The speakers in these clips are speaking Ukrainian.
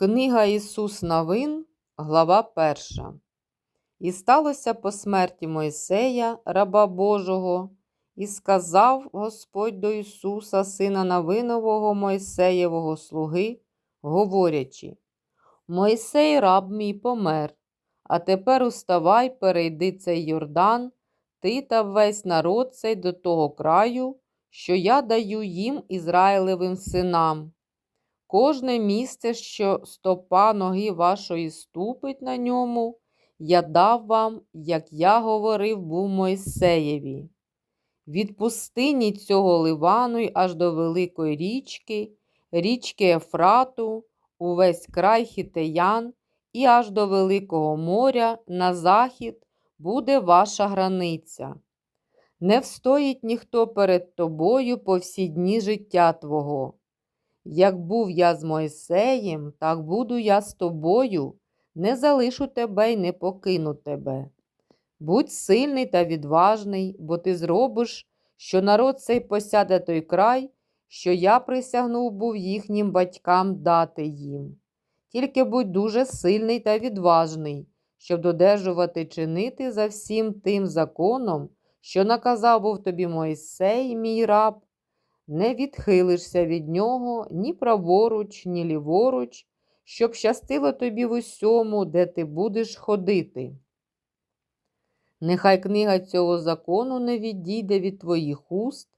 Книга Ісус Новин, глава 1. І сталося по смерті Мойсея, раба Божого, і сказав Господь до Ісуса, сина Навинового Мойсеєвого слуги, говорячи: Мойсей, раб мій помер, а тепер уставай, перейди цей Йордан, ти та весь народ цей до того краю, що я даю їм Ізраїлевим синам. Кожне місце, що стопа ноги вашої ступить на ньому, я дав вам, як я говорив, був Мойсеєві. Від пустині цього Ливану й аж до великої річки, річки Ефрату, увесь край хітеян і аж до Великого моря на захід буде ваша границя. Не встоїть ніхто перед тобою по всі дні життя твого. Як був я з Мойсеєм, так буду я з тобою, не залишу тебе й не покину тебе. Будь сильний та відважний, бо ти зробиш, що народ цей посяде той край, що я присягнув був їхнім батькам дати їм. Тільки будь дуже сильний та відважний, щоб додержувати чинити за всім тим законом, що наказав був тобі Мойсей, мій раб, не відхилишся від нього ні праворуч, ні ліворуч, щоб щастило тобі в усьому, де ти будеш ходити. Нехай книга цього закону не відійде від твоїх уст,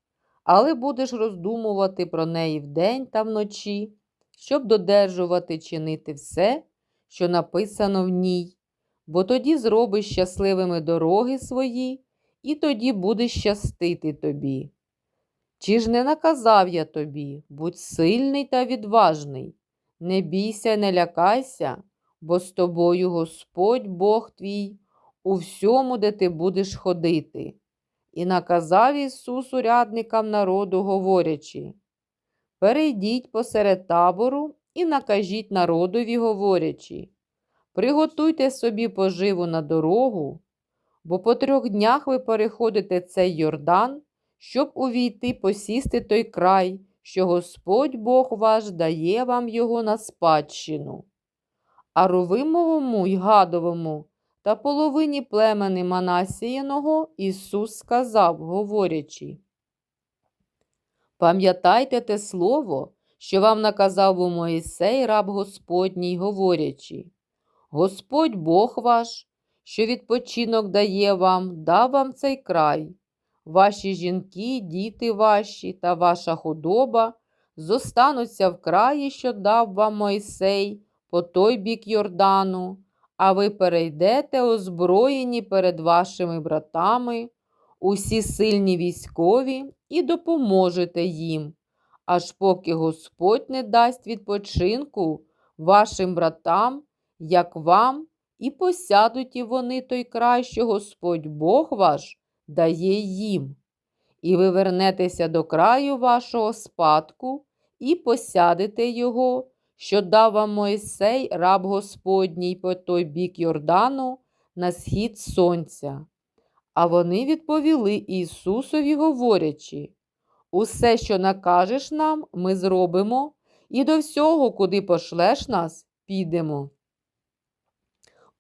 але будеш роздумувати про неї вдень та вночі, щоб додержувати чинити все, що написано в ній, бо тоді зробиш щасливими дороги свої, і тоді буде щастити тобі. Чи ж не наказав я тобі, будь сильний та відважний, не бійся, не лякайся, бо з тобою Господь Бог твій у всьому, де ти будеш ходити. І наказав Ісус урядникам народу, говорячи: Перейдіть посеред табору і накажіть народові, говорячи, приготуйте собі поживу на дорогу, бо по трьох днях ви переходите цей Йордан щоб увійти посісти той край, що Господь Бог ваш дає вам його на спадщину. А Рувимовому й гадовому та половині племени Манасіяного Ісус сказав, говорячи, Пам'ятайте те слово, що вам наказав у Моїсей раб Господній, говорячи, Господь Бог ваш, що відпочинок дає вам, дав вам цей край ваші жінки, діти ваші та ваша худоба зостануться в краї, що дав вам Мойсей, по той бік Йордану, а ви перейдете озброєні перед вашими братами, усі сильні військові, і допоможете їм, аж поки Господь не дасть відпочинку вашим братам, як вам, і посядуть і вони той край, що Господь Бог ваш дає їм, і ви вернетеся до краю вашого спадку і посядете його, що дав вам Мойсей, раб Господній, по той бік Йордану, на схід сонця. А вони відповіли Ісусові, говорячи: Усе, що накажеш нам, ми зробимо, і до всього, куди пошлеш нас, підемо.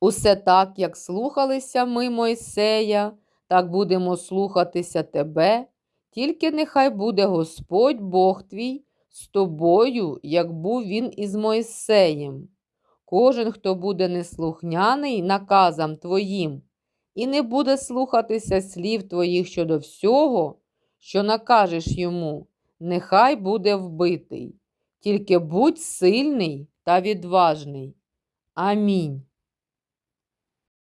Усе так, як слухалися ми Мойсея, так будемо слухатися тебе, тільки нехай буде Господь Бог твій з тобою, як був він із Мойсеєм. Кожен, хто буде неслухняний наказам твоїм, і не буде слухатися слів твоїх щодо всього, що накажеш йому, нехай буде вбитий. Тільки будь сильний та відважний. Амінь.